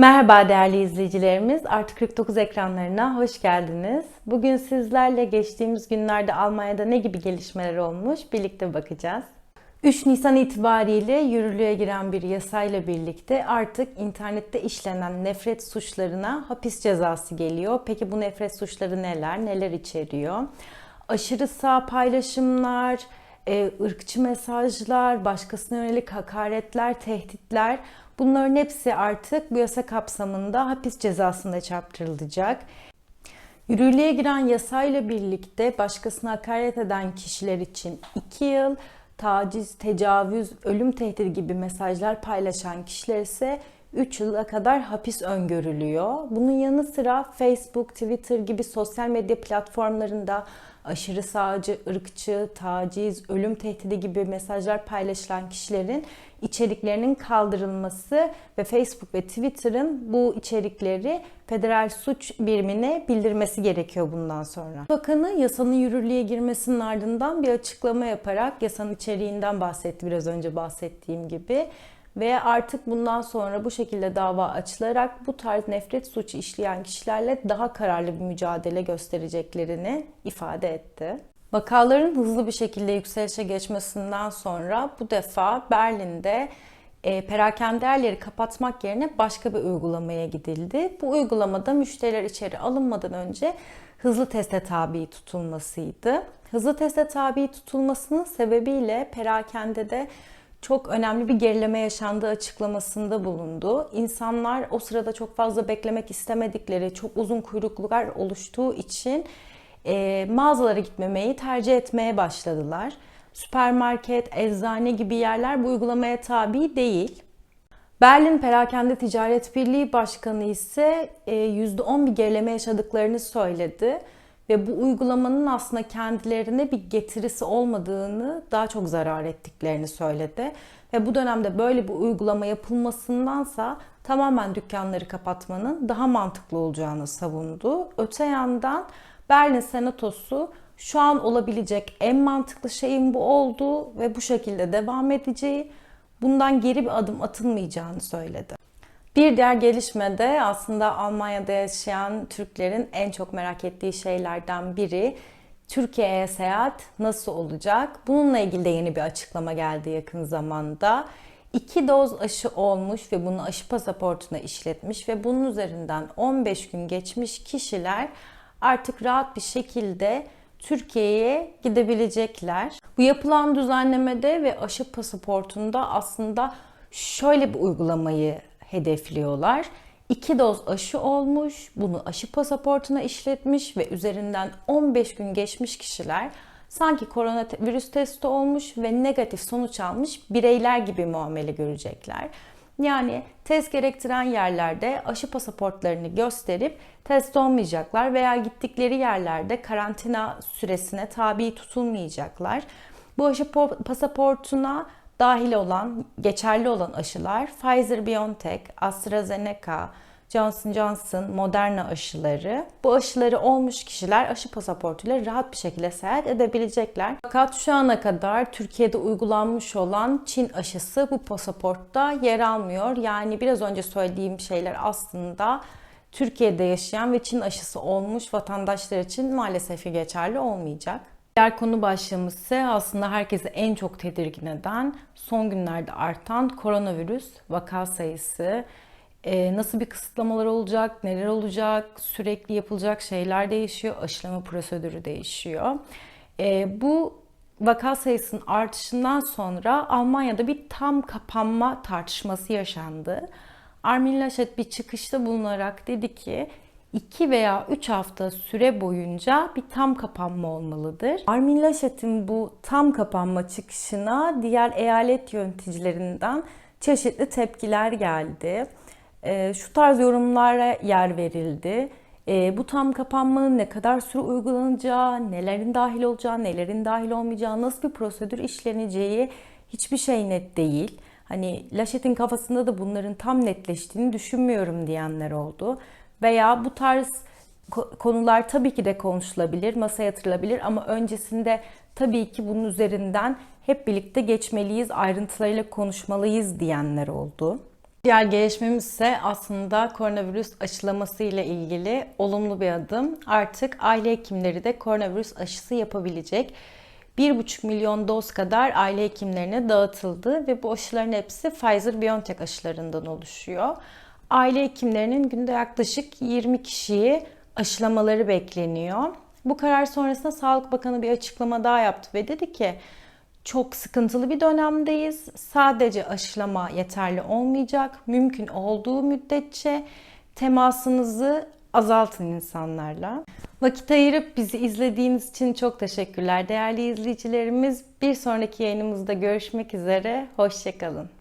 Merhaba değerli izleyicilerimiz. Artı 49 ekranlarına hoş geldiniz. Bugün sizlerle geçtiğimiz günlerde Almanya'da ne gibi gelişmeler olmuş birlikte bakacağız. 3 Nisan itibariyle yürürlüğe giren bir yasayla birlikte artık internette işlenen nefret suçlarına hapis cezası geliyor. Peki bu nefret suçları neler, neler içeriyor? Aşırı sağ paylaşımlar, e, ırkçı mesajlar, başkasına yönelik hakaretler, tehditler bunların hepsi artık bu yasa kapsamında hapis cezasında çarptırılacak. Yürürlüğe giren yasayla birlikte başkasına hakaret eden kişiler için 2 yıl, taciz, tecavüz, ölüm tehdidi gibi mesajlar paylaşan kişiler ise 3 yıla kadar hapis öngörülüyor. Bunun yanı sıra Facebook, Twitter gibi sosyal medya platformlarında aşırı sağcı, ırkçı, taciz, ölüm tehdidi gibi mesajlar paylaşılan kişilerin içeriklerinin kaldırılması ve Facebook ve Twitter'ın bu içerikleri federal suç birimine bildirmesi gerekiyor bundan sonra. Bakanı yasanın yürürlüğe girmesinin ardından bir açıklama yaparak yasanın içeriğinden bahsetti biraz önce bahsettiğim gibi ve artık bundan sonra bu şekilde dava açılarak bu tarz nefret suçu işleyen kişilerle daha kararlı bir mücadele göstereceklerini ifade etti. Vakaların hızlı bir şekilde yükselişe geçmesinden sonra bu defa Berlin'de e, perakende yerleri kapatmak yerine başka bir uygulamaya gidildi. Bu uygulamada müşteriler içeri alınmadan önce hızlı teste tabi tutulmasıydı. Hızlı teste tabi tutulmasının sebebiyle perakende de çok önemli bir gerileme yaşandığı açıklamasında bulundu. İnsanlar o sırada çok fazla beklemek istemedikleri, çok uzun kuyruklar oluştuğu için e, mağazalara gitmemeyi tercih etmeye başladılar. Süpermarket, eczane gibi yerler bu uygulamaya tabi değil. Berlin Perakende Ticaret Birliği Başkanı ise %10 bir gerileme yaşadıklarını söyledi ve bu uygulamanın aslında kendilerine bir getirisi olmadığını, daha çok zarar ettiklerini söyledi. Ve bu dönemde böyle bir uygulama yapılmasındansa tamamen dükkanları kapatmanın daha mantıklı olacağını savundu. Öte yandan Berlin Senatosu şu an olabilecek en mantıklı şeyin bu olduğu ve bu şekilde devam edeceği, bundan geri bir adım atılmayacağını söyledi. Bir diğer gelişme de aslında Almanya'da yaşayan Türklerin en çok merak ettiği şeylerden biri. Türkiye'ye seyahat nasıl olacak? Bununla ilgili de yeni bir açıklama geldi yakın zamanda. İki doz aşı olmuş ve bunu aşı pasaportuna işletmiş ve bunun üzerinden 15 gün geçmiş kişiler artık rahat bir şekilde Türkiye'ye gidebilecekler. Bu yapılan düzenlemede ve aşı pasaportunda aslında şöyle bir uygulamayı hedefliyorlar. İki doz aşı olmuş, bunu aşı pasaportuna işletmiş ve üzerinden 15 gün geçmiş kişiler sanki koronavirüs testi olmuş ve negatif sonuç almış bireyler gibi muamele görecekler. Yani test gerektiren yerlerde aşı pasaportlarını gösterip test olmayacaklar veya gittikleri yerlerde karantina süresine tabi tutulmayacaklar. Bu aşı pasaportuna dahil olan, geçerli olan aşılar Pfizer-BioNTech, AstraZeneca, Johnson Johnson, Moderna aşıları. Bu aşıları olmuş kişiler aşı pasaportuyla rahat bir şekilde seyahat edebilecekler. Fakat şu ana kadar Türkiye'de uygulanmış olan Çin aşısı bu pasaportta yer almıyor. Yani biraz önce söylediğim şeyler aslında Türkiye'de yaşayan ve Çin aşısı olmuş vatandaşlar için maalesef geçerli olmayacak. Diğer konu başlığımız ise aslında herkesi en çok tedirgin eden son günlerde artan koronavirüs vaka sayısı. Ee, nasıl bir kısıtlamalar olacak, neler olacak, sürekli yapılacak şeyler değişiyor, aşılama prosedürü değişiyor. Ee, bu vaka sayısının artışından sonra Almanya'da bir tam kapanma tartışması yaşandı. Armin Laschet bir çıkışta bulunarak dedi ki 2 veya 3 hafta süre boyunca bir tam kapanma olmalıdır. Armin Laschet'in bu tam kapanma çıkışına diğer eyalet yöneticilerinden çeşitli tepkiler geldi. E, şu tarz yorumlara yer verildi. E, bu tam kapanmanın ne kadar süre uygulanacağı, nelerin dahil olacağı, nelerin dahil olmayacağı, nasıl bir prosedür işleneceği hiçbir şey net değil. Hani Laşet'in kafasında da bunların tam netleştiğini düşünmüyorum diyenler oldu veya bu tarz konular tabii ki de konuşulabilir, masaya yatırılabilir ama öncesinde tabii ki bunun üzerinden hep birlikte geçmeliyiz, ayrıntılarıyla konuşmalıyız diyenler oldu. Diğer gelişmemiz ise aslında koronavirüs aşılaması ile ilgili olumlu bir adım. Artık aile hekimleri de koronavirüs aşısı yapabilecek. 1,5 milyon doz kadar aile hekimlerine dağıtıldı ve bu aşıların hepsi Pfizer-BioNTech aşılarından oluşuyor. Aile hekimlerinin günde yaklaşık 20 kişiyi aşılamaları bekleniyor. Bu karar sonrasında Sağlık Bakanı bir açıklama daha yaptı ve dedi ki çok sıkıntılı bir dönemdeyiz. Sadece aşılama yeterli olmayacak. Mümkün olduğu müddetçe temasınızı azaltın insanlarla. Vakit ayırıp bizi izlediğiniz için çok teşekkürler değerli izleyicilerimiz. Bir sonraki yayınımızda görüşmek üzere. Hoşçakalın.